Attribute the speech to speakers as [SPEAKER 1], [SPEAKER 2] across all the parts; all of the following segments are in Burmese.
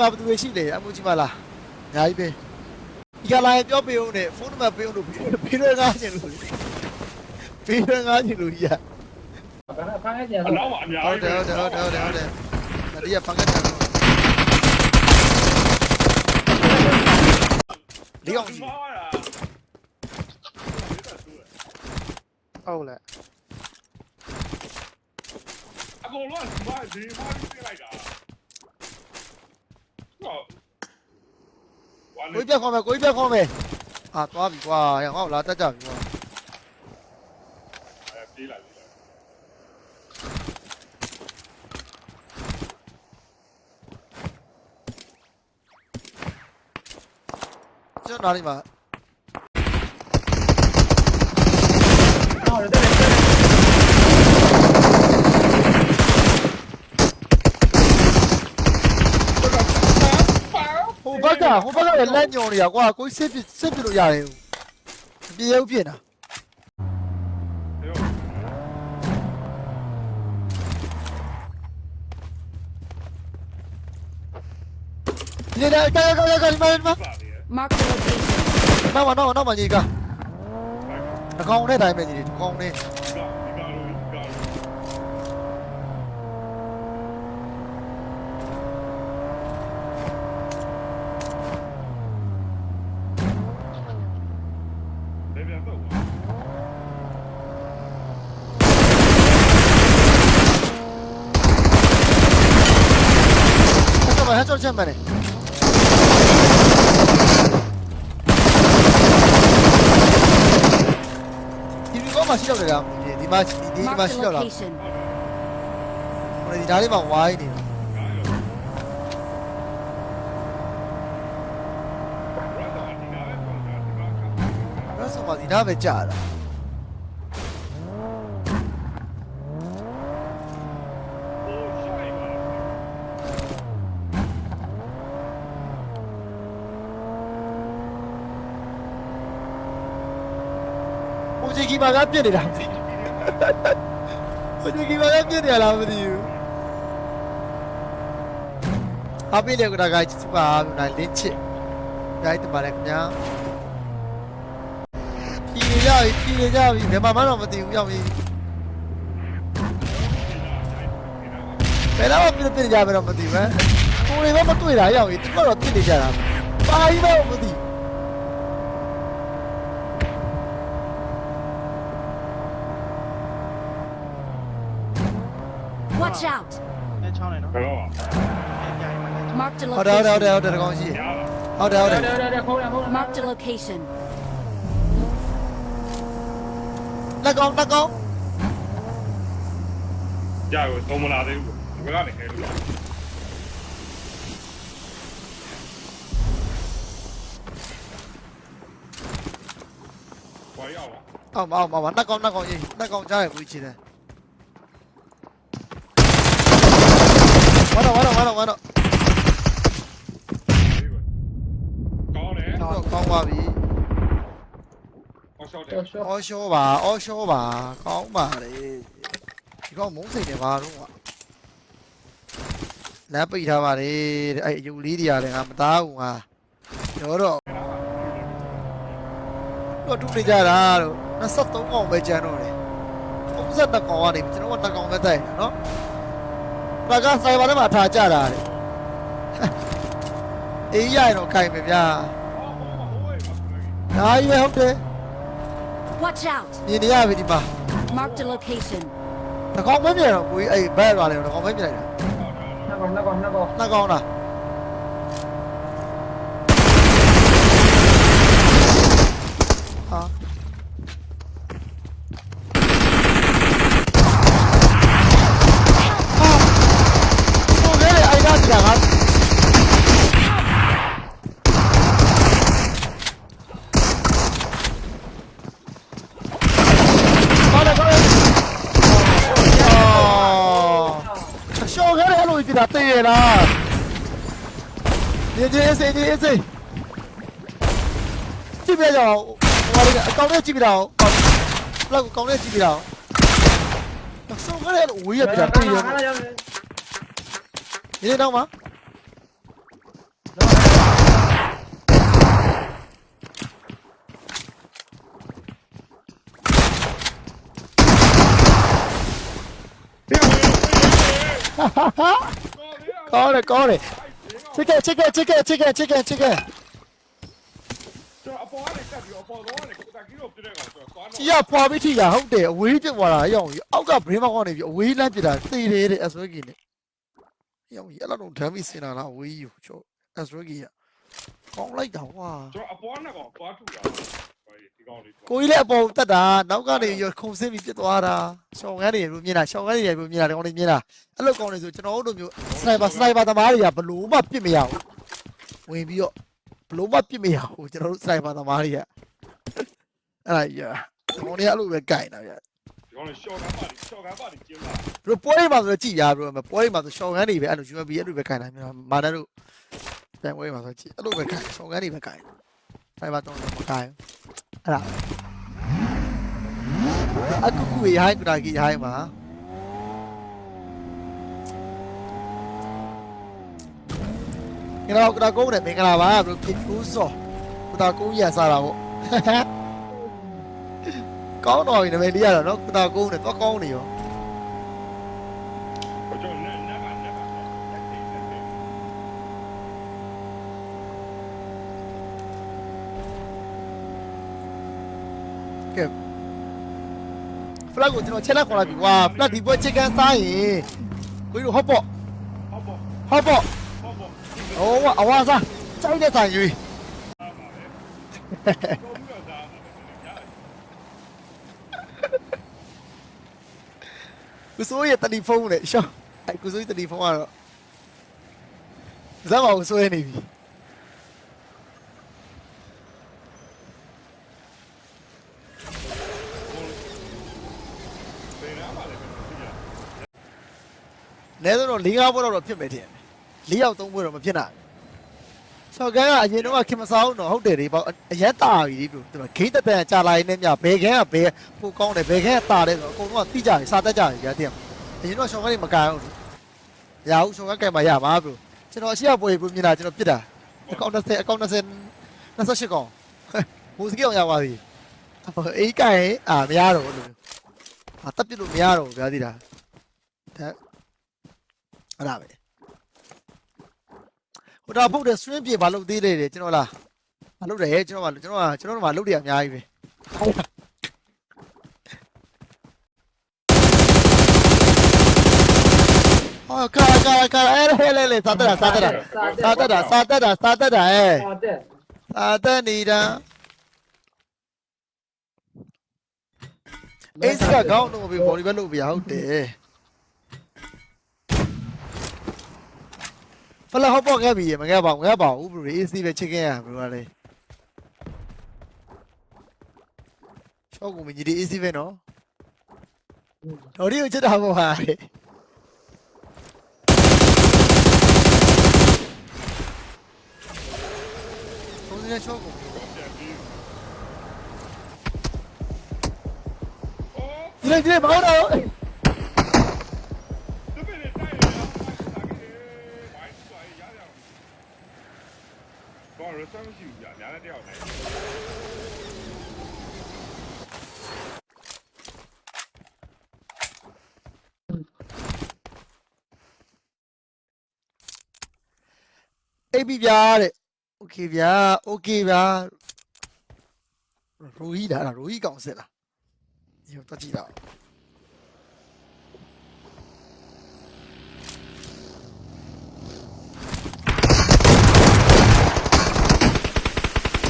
[SPEAKER 1] မှာဘယ်သူတွေရှိလဲအမှုကြီးမလားအများကြီးပဲဒီကလာရင်ပြောပေးဦးနဲ့ဖုန်းနံပါတ်ပေးဦးလို့ပြီးတော့ငားချင်လို့ပြီးတော့ငားချင်လို့ကြီး
[SPEAKER 2] ခါခါကျန်
[SPEAKER 3] အ
[SPEAKER 2] ဆို
[SPEAKER 3] နောက်မှာအများ
[SPEAKER 1] ဟုတ်တ
[SPEAKER 3] ကြီး
[SPEAKER 1] ယ်ဟုတ်တယ်ဟုတ်တယ်ဟုတ်တယ်ဟုတ်တယ်မဒီကဖန်ကတ်တယ်ဒီကောင်ကြီး
[SPEAKER 3] မားတာ
[SPEAKER 1] ဟုတ်လဲ
[SPEAKER 3] အ ကုန်လုံးကမားဒီမားပြီးလိုက်တာဟုတ်ဝါနေ
[SPEAKER 1] ကိုကြီးပြခေါ်မယ်ကိုကြီးပြခေါ်မယ်အာသွားပြီကွာရအောင်လာတက်ကြပြီကွာ
[SPEAKER 3] ပြေးလာပြီ
[SPEAKER 1] ကျွန်တော်နားလေးမှာ
[SPEAKER 2] ဟောတယ်တယ်
[SPEAKER 1] ဘက်ကဟိုဘက်ကလည်းလက်ညော်နေတာကွာကိုကြီးစစ်ပြစစ်ပြလို့ရတယ်မပြေဘူးပြင်တာဒီနေ့ကကကကကဒီမှာဒီမှာ
[SPEAKER 3] ပါလေ
[SPEAKER 4] Mark the location.
[SPEAKER 1] နောက်မှာနောက်မှာနောက်မှာကြီးကအကောင်နဲ့တိုင်းပဲကြီးအကောင်နဲ့
[SPEAKER 3] 잠깐만 해줘라 잠만에
[SPEAKER 1] 이거만 시려라 니만 니만 시려라 오늘 니 다리만 와이니 그래서
[SPEAKER 4] 막니
[SPEAKER 1] 다음에
[SPEAKER 4] 짜라
[SPEAKER 1] ဟို
[SPEAKER 3] ကြီးကြီး
[SPEAKER 1] မှာက
[SPEAKER 3] ပြ
[SPEAKER 1] စ်နေတာမသိဘူးဟိုကြီးကြီးမှာကပြစ်နေလားမသိဘူးအပိလေကဒါကချစ်ပါနိုင်လင်းချစ်ကြိုက်တယ်ပါလေခင်ဗျာပြည်ရပြီပြည်ရကြပြီဘယ်မှာမှတော့မသိဘူးရောက်ပြီဘယ်တော့မှပြစ်ပြစ်ကြမယ်တော့မသိဘူးဟမ်ကိုယ်တွေမတွေ့တာရောက်ပြီသူကတော့ပြစ်နေကြတာပါကြီးတော့မသိဘူး
[SPEAKER 4] Watch out.
[SPEAKER 5] အဲချောင်းနေနော်
[SPEAKER 3] ဘယ်တော့
[SPEAKER 5] အဲပြိုင်မှာလဲ
[SPEAKER 4] Mark the
[SPEAKER 1] ဟုတ်တယ်ဟုတ်တယ်ဟုတ်တယ်
[SPEAKER 4] location.
[SPEAKER 1] ဟုတ်တယ်တကောင်ရှိ
[SPEAKER 3] ရတာ
[SPEAKER 1] ဟုတ်တယ်ဟုတ်တယ်
[SPEAKER 2] တယ်တယ်ခိုးရခိုးရ
[SPEAKER 4] Mark the location.
[SPEAKER 1] လက်ကောင်လက်ကောင်
[SPEAKER 3] ကြာကိုသုံးမလာသေးဘူးဒီဘက်ကနေခဲလို့ဝါရောက်လာ
[SPEAKER 1] အောက်မအောက်မလက်ကောင်လက်ကောင်ကြီးလက်ကောင်ကြားရဘူးချင်တယ် ဝါတော့ဝါတော့ဝါတော့ဝါတော့
[SPEAKER 3] ကောင်းတယ်
[SPEAKER 1] တော့ကောင်းပါပြီ
[SPEAKER 3] ဟောရှော့တယ်
[SPEAKER 2] တော့ရှော့
[SPEAKER 1] အော်ရှောပါအော်ရှောပါကောင်းပါလေဒီကောင်မုန်းစိတ်တယ်ဘာတော့ကွာလမ်းပိတ်ထားပါလေအဲ့အယူလေးတွေရတယ်ငါမသားဘူးငါတော့တော့တော့တူနေကြတာတော့23កောင်ပဲကျန်တော့တယ်32កောင်ကနေကျွန်တော်က2កောင်ပဲတိုက်တယ်နော် ဘာကဆိုင်ပါထဲမှာထားကြတာလေအေးရရင်တော့ခိုင်ပဲဗျာ
[SPEAKER 3] ဟောဟောဟိုးပါဆိုလိုက်
[SPEAKER 1] ဒါကြီးပဲဟုတ်တယ်
[SPEAKER 4] Watch out.
[SPEAKER 1] မြင်နေရပြီဒီမှာ
[SPEAKER 4] Mark the location.
[SPEAKER 1] တကောင်မမြင်တော့ကိုကြီးအဲ့ဘက်ရွာလေတကောင်မမြင်လိုက်တာ
[SPEAKER 2] နှကောနှကောနှကော
[SPEAKER 1] နှစ်ကောင်လား 打对了今天 cds 这 chưa bao giờ gọi là công nghệ chim đi ကောင်းတယ်ကောင်းတယ်ချစ်ကချစ်ကချစ်ကချစ်ကချစ်ကချစ်က
[SPEAKER 3] ကျွန်တော်အပေါ်ကနေတက်ပြီးအပေါ်တော့ကနေကိုတာကီတော့ပြတဲ့ကောင်ကျွန်တော်သွား
[SPEAKER 1] ကြီးရဖွာပြီးထိတာဟုတ်တယ်အဝေးပြစ်သွားတာရောင်ကြီးအောက်ကဘရင်းမောက်ကနေပြီးအဝေးလမ်းပြစ်တာသေတယ်တဲ့အဆွဲကြီးနဲ့ရောင်ကြီးအဲ့လိုတော့ဒမ်းပြီးစင်တာလားအဝေးကြီးကိုချောအဆွဲကြီးကကောင်းလိုက်တာကွာ
[SPEAKER 3] ကျွန်တော်အပေါ်နဲ့ကောင်သွားထူတာ ဒီကောင်လေး
[SPEAKER 1] ကိုကြီးလည်းအပေါ်တက်တာနောက်ကနေရခုံစင်းပြီးပြစ်သွားတာရှောင်းကန်းတွေလိုမြင်တာရှောင်းကန်းတွေလိုမြင်တာဒီကောင်တွေမြင်တာအဲ့လိုကောင်တွေဆိုကျွန်တော်တို့မျိုးစနိုက်ပါစနိုက်ပါသမားတွေကဘလို့မှပြစ်မရဘူးဝင်ပြီးတော့ဘလို့မှပြစ်မရဘူးကျွန်တော်တို့စနိုက်ပါသမားတွေကအဲ့ဒါကြီးอ่ะဒီကောင်တွေအဲ့လိုပဲကြိုက်တာဗျ
[SPEAKER 3] ဒီကောင်လေးရှော့ကန်းပါရှော့ကန်းပါကျင်းလာ
[SPEAKER 1] ဘလို့ပွဲတွေမှာဆိုကြည်ရဘလို့ပွဲတွေမှာဆိုရှောင်းကန်းတွေပဲအဲ့လို UMB အဲ့လိုပဲကြိုက်တာမျိုးမာနတို့ပြန်ပွဲတွေမှာဆိုကြည်အဲ့လိုပဲကြိုက်ရှောင်းကန်းတွေပဲကြိုက်စနိုက်ပါတော့မကြိုက်အဲ့ဒါအခုကူရဟိုင်း Taiwan anh cũng kui hai aku dah gigi hai mà, cái nào cũng tài mah Kenapa aku cái nào mà được kenapa Belum kit kusoh Aku
[SPEAKER 3] dah kong ya salah kok có rồi này mày đi là nó tao cũng này có con này rồi
[SPEAKER 1] ဖလတ်ကိုကျွန်တော်ချက်လက်ခေါ်လိုက်ပြီကွာဖလတ်ဒီပွဲချစ်ကန်စားရင်ကိုကြီးတို့ဟော့ပေါ့
[SPEAKER 3] ဟုတ်ပေါ့
[SPEAKER 1] ဟော့ပေါ့
[SPEAKER 3] ဟုတ်ပေါ့
[SPEAKER 1] ဟိုကအဝါစားကြိုက်တဲ့ဆိုင်ရွေး
[SPEAKER 3] အားပါပဲတော့ပြီးတော့ဒါရတယ်
[SPEAKER 1] ကိုစိုးရဲ့တယ်လီဖုန်းနဲ့ရှောင်းအဲကိုစိုးရဲ့တယ်လီဖုန်းကတော့ဇာတ်မအောင်ဆွဲနေပြီ
[SPEAKER 3] ဘယ်နားပါလဲပြရ
[SPEAKER 1] နဲတော့၄၅ပွဲတော့ဖြစ်မယ်ထင်တယ်၄ယောက်၃ပွဲတော့မဖြစ်နိုင်ဆော့ကန်ကအရင်တော့ခင်မစားဘူးတော့ဟုတ်တယ်ဒီပေါ့အရက်တာပြီဒီလိုသူကဂိမ်းတက်တန်ကြာလာရင်လည်းမြဘယ်ခန်းကဘယ်ပိုကောင်းတယ်ဘယ်ခန်းကတာတယ်ဆိုတော့အကုန်လုံးကသိကြတယ်စားတတ်ကြတယ်ကြာတည်းအရင်တော့ရှော့ကန်တွေမကန်ဘူးရအောင်ရှော့ကန်ကင်မရပါဘူးကျွန်တော်အရှိရပွဲပြမြင်တာကျွန်တော်ပြစ်တာအကောင့်30အကောင့်20 28ကောင်မိုးစကအောင်ရပါပြီအေးကန်အာမရတော့ဘူး လို့အာတက်ပြစ်လို့မရတော့ဘူးဗျာဒီလားတဲ့အဲ့ဒါပဲဟိုဒါဖုတ်တဲ့ swing ပြေဘာလုပ်သေးတယ်ကျွန်တော်လားမလုပ်တယ်ကျွန်တော်ကကျွန်တော်ကကျွန်တော်တို့ကလုပ်တယ်အများကြီးပဲဟာကာကာကာအဲ့ဟဲလေလေစားတတာစားတတာစားတတာစားတတာစားတတာအဲ
[SPEAKER 2] ဟာတက်
[SPEAKER 1] စားတနေတာ အေးစကကောင်းတော့ပြီဘော်ဒီဘက်လုပ်ပြဟုတ်တယ်ဖလာဟောပေါ့ခဲ့ပြီမခဲ့ပါဘူးမခဲ့ပါဘူးဘလူအေးစီပဲချစ်ခဲ့ရဘလူကလေချောကူမကြီးဒီအေးစီပဲနော်တော်ရီကိုချစ်တာပေါ့ဟာသုံးစင်းချောကူ 兄弟，跑的！准备点炸药，炸个炸个，快快快！兄弟，放着休息一下，！OK，边！OK，边！容易的了，容易搞死了。有多记得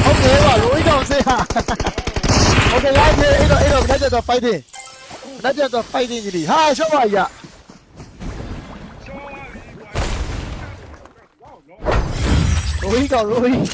[SPEAKER 1] ok 我容易动心啊 ok 来一个一个一个来这个白天来这个白
[SPEAKER 3] 天一点嗨
[SPEAKER 1] 什么呀 solar 容易